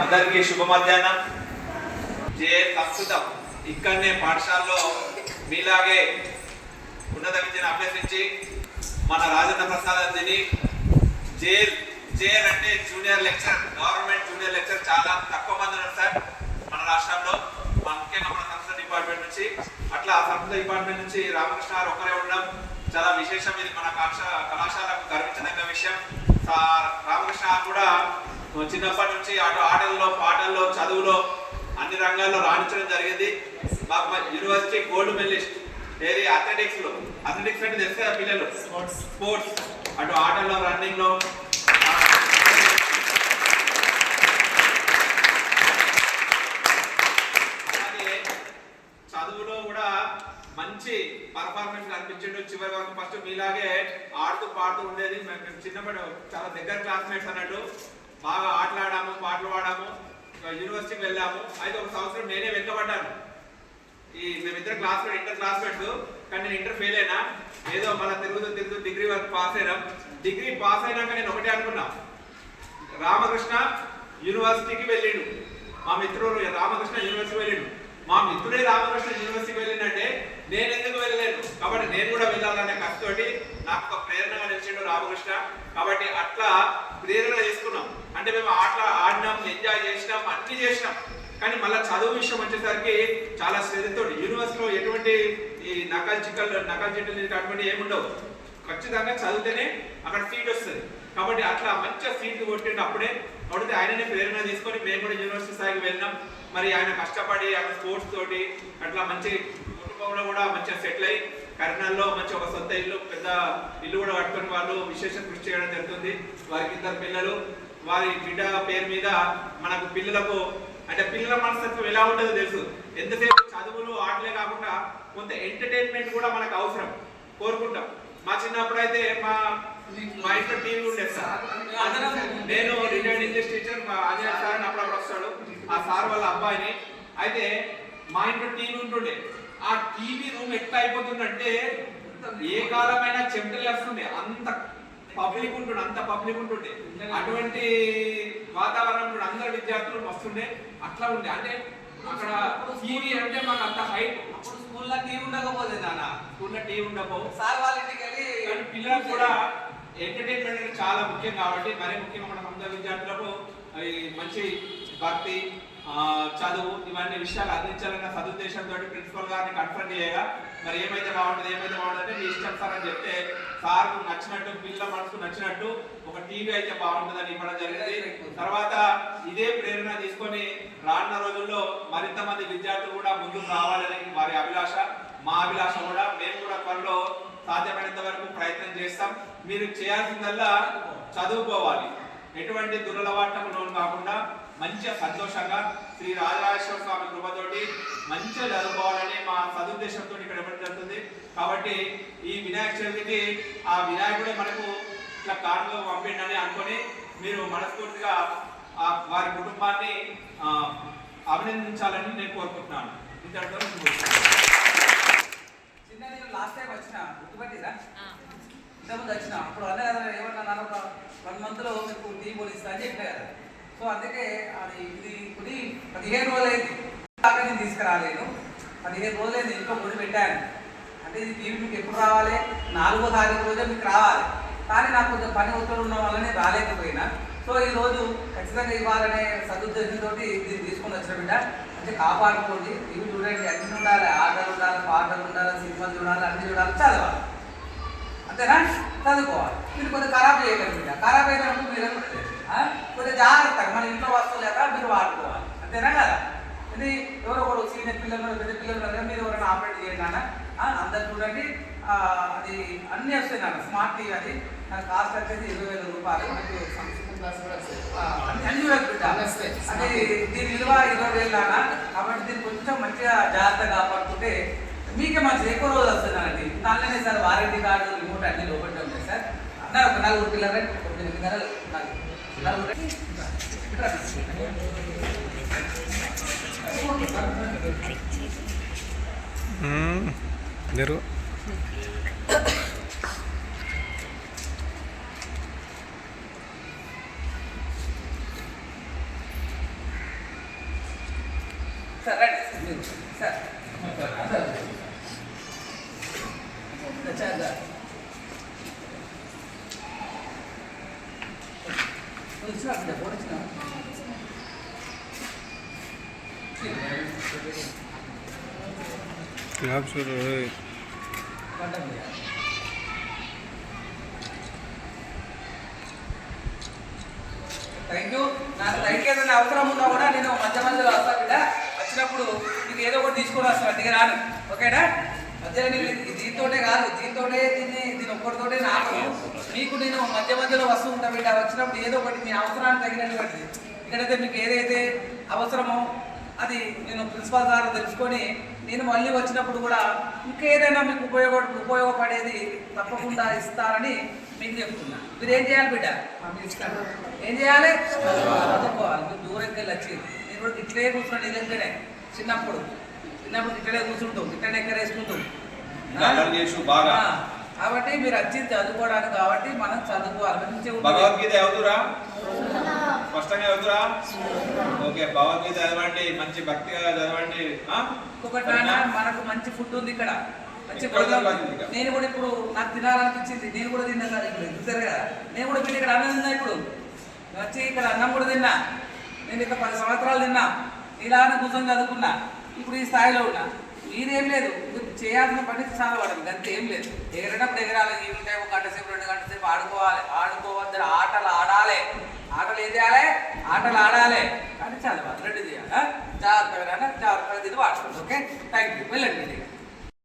అందరికీ శుభ మధ్యాహ్నం జే సంస్కృతం. ఇక్కడనే పాఠశాలలో మీలాగే ఉన్నత విద్యను అభ్యసించి మన రాజన్న ప్రసాదం తిని జేల్ జేఎల్ అంటే junior lecture government junior lecture చాలా తక్కువ మంది ఉన్నారు సార్. మన రాష్ట్రంలో ముఖ్యంగా మన సంస్కృత డిపార్ట్మెంట్ నుంచి. అట్లా ఆ సంస్థ డిపార్ట్మెంట్ నుంచి రామకృష్ణ గారు ఒకరే ఉండడం చాలా విశేషం. ఇది మన కళాశాల కళాశాలకు గర్వించదగ్గ విషయం. రామకృష్ణ గారు కూడా చిన్నప్పటి నుంచి అటు ఆటల్లో పాటల్లో చదువులో అన్ని రంగాల్లో రాణించడం జరిగింది. మాకు మా యూనివర్సిటీ గోల్డ్ మెడలిస్ట్ ఏది అథ్లెటిక్స్లో అథ్లెటిక్స్ అంటే తెలుసు కదా పిల్లలు స్పోర్ట్స్ అటు ఆటల్లో రన్నింగ్లో అలాగే చదువులో కూడా మంచి పర్ఫార్మెన్స్ కనిపించిండు చివరి వరకు. ఫస్ట్ మీలాగే ఆడుతూ పాడుతూ ఉండేది. మేము చిన్నప్పుడు చాలా దగ్గర క్లాస్మేట్స్ అన్నట్టు. బాగా ఆటలాడాము పాటలు పాడాము యూనివర్సిటీకి వెళ్ళాము. అయితే ఒక సంవత్సరం నేనే వెనుకబడ్డాను. ఈ మేమిద్దరు క్లాస్మేట్ ఇంటర్ క్లాస్మేట్స్ కానీ నేను ఇంటర్ ఫెయిల్ అయినా ఏదో మళ్ళీ తిరుగుతూ తిరుగుతూ డిగ్రీ వరకు పాస్ అయినాం. డిగ్రీ పాస్ అయినాక నేను ఒకటే అనుకున్నా. రామకృష్ణ యూనివర్సిటీకి వెళ్ళిండు. మా మిత్రుడు రామకృష్ణ యూనివర్సిటీ వెళ్ళిండు. మా మిత్రుడే రామకృష్ణ యూనివర్సిటీకి వెళ్ళిందంటే నేను ఎందుకు వెళ్ళలేను కాబట్టి నేను కూడా వెళ్ళాలనే కష్టతోటి నాకు ఒక ప్రేరణగా నిలిచిండు రామకృష్ణ. కాబట్టి అట్లా ప్రేరణ తీసుకున్నాం అంటే మేము ఆటలు ఆడినాం ఎంజాయ్ చేసినాం అన్ని చేసినాం కానీ మళ్ళీ చదువు విషయం వచ్చేసరికి చాలా శ్రద్ధతో యూనివర్సిటీలో ఎటువంటి ఈ నకల్ నకలు నకల్ చిట్టలు అటువంటి ఏముండవు. ఖచ్చితంగా చదివితేనే అక్కడ సీట్ వస్తుంది. కాబట్టి అట్లా మంచిగా సీట్లు కొట్టిండు అప్పుడే కాబట్టి ఆయననే ప్రేరణ తీసుకొని మేము కూడా యూనివర్సిటీ స్థాయికి వెళ్ళినాం. మరి ఆయన కష్టపడి ఆయన స్పోర్ట్స్ తోటి అట్లా మంచి కుటుంబంలో కూడా మంచిగా సెటిల్ అయ్యి కరీంనగర్లో మంచి ఒక సొంత ఇల్లు పెద్ద ఇల్లు కూడా కట్టుకొని వాళ్ళు విశేష కృషి చేయడం జరుగుతుంది. వారికి ఇద్దరు పిల్లలు వారి బిడ్డ పేరు మీద మనకు పిల్లలకు అంటే పిల్లల మనస్తత్వం ఎలా ఉంటుందో తెలుసు. ఎంతసేపు చదువులు ఆటలే కాకుండా కొంత ఎంటర్టైన్మెంట్ కూడా మనకు అవసరం. కోరుకుంటాం. మా చిన్నప్పుడు అయితే మా మా ఇంట్లో టీవీ ఉండేది సార్. నేను రిటైర్డ్ ఇంగ్లీష్ టీచర్ మా అజయ్ సార్ అని అప్పుడప్పుడు వస్తాడు. ఆ సార్ వాళ్ళ అబ్బాయిని. అయితే మా ఇంట్లో టీవీ ఉంటుండే. ఆ టీవీ రూమ్ ఎట్లా అయిపోతుందంటే ఏ కాలమైనా చెమటలు వేస్తుండే. అంత పబ్లిక్ ఉంటుండే అంత పబ్లిక్ ఉంటుండే. అటువంటి విద్యార్థులు వస్తుండే అట్లా ఉండే. అంటే అక్కడ టీవీ అంటే మాకు అంత హైట్ అప్పుడు స్కూల్లో టీవీ ఉండకపోతే నాన్న. స్కూల్లో టీవీ ఉండకపో సార్ వాళ్ళ ఇంటికి వెళ్ళి కానీ పిల్లలకు కూడా ఎంటర్టైన్మెంట్ అనేది చాలా ముఖ్యం కాబట్టి మరీ ముఖ్యంగా మన సముదాయ విద్యార్థులకు మంచి భక్తి చదువు ఇవన్నీ విషయాలు అందించాలన్న సదుద్దేశంతో ప్రిన్సిపల్ గారిని కన్ఫర్మ్ చేయగా మరి ఏమైతే బాగుంటుంది ఏమైతే బాగుంటుంది మీ ఇష్టం సార్ అని చెప్తే సార్ నచ్చినట్టు పిల్లల మనసుకు నచ్చినట్టు ఒక టీవీ అయితే బాగుంటుందని ఇవ్వడం జరిగింది. తర్వాత ఇదే ప్రేరణ తీసుకొని రానున్న రోజుల్లో మరింత మంది విద్యార్థులు కూడా ముందుకు రావాలని వారి అభిలాష మా అభిలాష కూడా మేము కూడా త్వరలో సాధ్యమైనంత వరకు ప్రయత్నం చేస్తాం. మీరు చేయాల్సిందల్లా చదువుకోవాలి. ఎటువంటి దురలవాటకు లోను కాకుండా మంచిగా సంతోషంగా శ్రీ రాజరాజేశ్వర స్వామి కృపతోటి మంచిగా చదువుకోవాలని మా సదుద్దేశంతో ఇక్కడ ఇవ్వడం జరుగుతుంది. కాబట్టి ఈ వినాయక చవితికి ఆ వినాయకుడే మనకు ఇట్లా కానుక పంపిండని అనుకొని మీరు మనస్ఫూర్తిగా ఆ వారి కుటుంబాన్ని ఆ, అభినందించాలని నేను కోరుకుంటున్నాను. ఇంతటితో. చిన్న నేను లాస్ట్ టైం వచ్చిన గుర్తుపట్టిరా ఇంతకుముందు వచ్చిన అప్పుడు అన్న కదా ఏమన్నా వన్ మంత్లో మీకు టీ పోలిస్తా అని చెప్పిన కదా సో అందుకే అది ఇది ఇప్పుడు పదిహేను రోజులు అయింది దాకా నేను తీసుకురాలేను పదిహేను రోజులు ఇంట్లో కొని పెట్టాను. అంటే ఇది టీవీ మీకు ఎప్పుడు రావాలి? నాలుగో తారీఖు రోజే మీకు రావాలి. కానీ నాకు కొంచెం పని ఒత్తిడి ఉన్న వల్లనే రాలేకపోయినా. సో ఈ రోజు ఖచ్చితంగా ఇవ్వాలనే సదుద్దేశంతో దీన్ని తీసుకొని వచ్చిన బిడ్డ. అంటే కాపాడుకోండి. ఇవి చూడండి అన్ని ఉండాలి. ఆటలు ఉండాలి పాటలు ఉండాలి సినిమాలు చూడాలి అన్ని చూడాలి చదవాలి. అంతేనా? చదువుకోవాలి. మీరు కొంచెం ఖరాబ్ చేయగలరు బిడ్డ. ఖరాబ్ అయినప్పుడు మీరు కొంచెం జాగ్రత్త మన ఇంట్లో వస్తువులు లేక మీరు వాడుకోవాలి అంతేనా కదా ఇది ఎవరో ఒకరు సీనియర్ పిల్లలు ఉన్నారు, పెద్ద పిల్లలు ఉన్నారు కదా, మీరు ఎవరైనా ఆపరేట్ చేయండి నాన్న ఆ, అందరు చూడండి ఆ, అది అన్నీ వస్తాయి నాన్న స్మార్ట్ టీవీ అది. దాని కాస్ట్ వచ్చేసి ఇరవై వేల రూపాయలు. మనకి ఆ, అన్ని- బిడ్డ అది దీని విలువ ఇరవై వేలు నాన్న కాబట్టి దీన్ని కొంచెం మంచిగా జాగ్రత్తగా కాపాడుకుంటే మీకే మంచిది. ఎక్కువ రోజులు వస్తుంది దానిలోనే సార్ వారంటీ కార్డు రిమోట్ అన్ని లోపల ఉంటాయి సార్. అన్నారు ఒక నలుగురు పిల్లలు. తొమ్మిది నెలలు నలుగురు. థ్యాంక్ యూ నాకు రైట్ ఏదైనా అవసరం ఉన్నా కూడా నేను మధ్య మధ్యలో వస్తాను బిడ్డ. వచ్చినప్పుడు నీకు ఏదో ఒకటి తీసుకొని వస్తాను దిగ రాను. ఓకేనా అదే దీంతోనే కాదు దీంతోనే దీన్ని దీని ఒక్కరితోనే నాకు మీకు నేను మధ్య మధ్యలో వస్తూ ఉంటాను బిడ్డ వచ్చినప్పుడు ఏదో ఒకటి మీ అవసరానికి తగినటువంటిది ఇక్కడైతే మీకు ఏదైతే అవసరమో అది నేను ప్రిన్సిపాల్ ద్వారా తెలుసుకొని నేను మళ్ళీ వచ్చినప్పుడు కూడా ఇంకేదైనా మీకు ఉపయోగ ఉపయోగపడేది తప్పకుండా ఇస్తారని మీకు చెప్తున్నా. మీరు ఏం చేయాలి బిడ్డ? ఏం చేయాలి? చదువుకోవాలి. మీరు దూరంకి వెళ్ళి వచ్చి. నేను కూడా ఇట్లే కూర్చున్నాను నిజంగానే చిన్నప్పుడు. చిన్నప్పుడు ఇట్లనే కూర్చుంటాం ఇట్లనే బాగా. ఆ, కాబట్టి మీరు వచ్చి చదువుకోవడానికి కాబట్టి మనం చదువుకోవాలి. భగవద్గీత చదువుతురా స్పష్టంగా చదువుతురా ఓకే భగవద్గీత చదవండి మంచి భక్తిగా చదవండి ఆ? ఇంకొకటి మనకు మంచి ఫుడ్ ఉంది ఇక్కడ. ఇక్కడ. నేను కూడా ఇప్పుడు నాకు తినాలనిపించింది నేను కూడా తిన్నా సార్ ఇప్పుడు చూసారు కదా? నేను కూడా మీరు ఇక్కడ అన్నం తిన్నా ఇప్పుడు. వచ్చి ఇక్కడ అన్నం కూడా తిన్నా. నేను ఇక్కడ పది సంవత్సరాలు తిన్నా. ఇలానే కూర్చొని చదువుకున్నా. ఇప్పుడు ఈ స్థాయిలో ఉన్నా మీరేం లేదు. మీరు చేయాల్సిన పని చాలా పడదు అంతే ఏం లేదు. ఎగరేటప్పుడు ఎగరాలి ఈవినింగ్ టైం ఒక గంట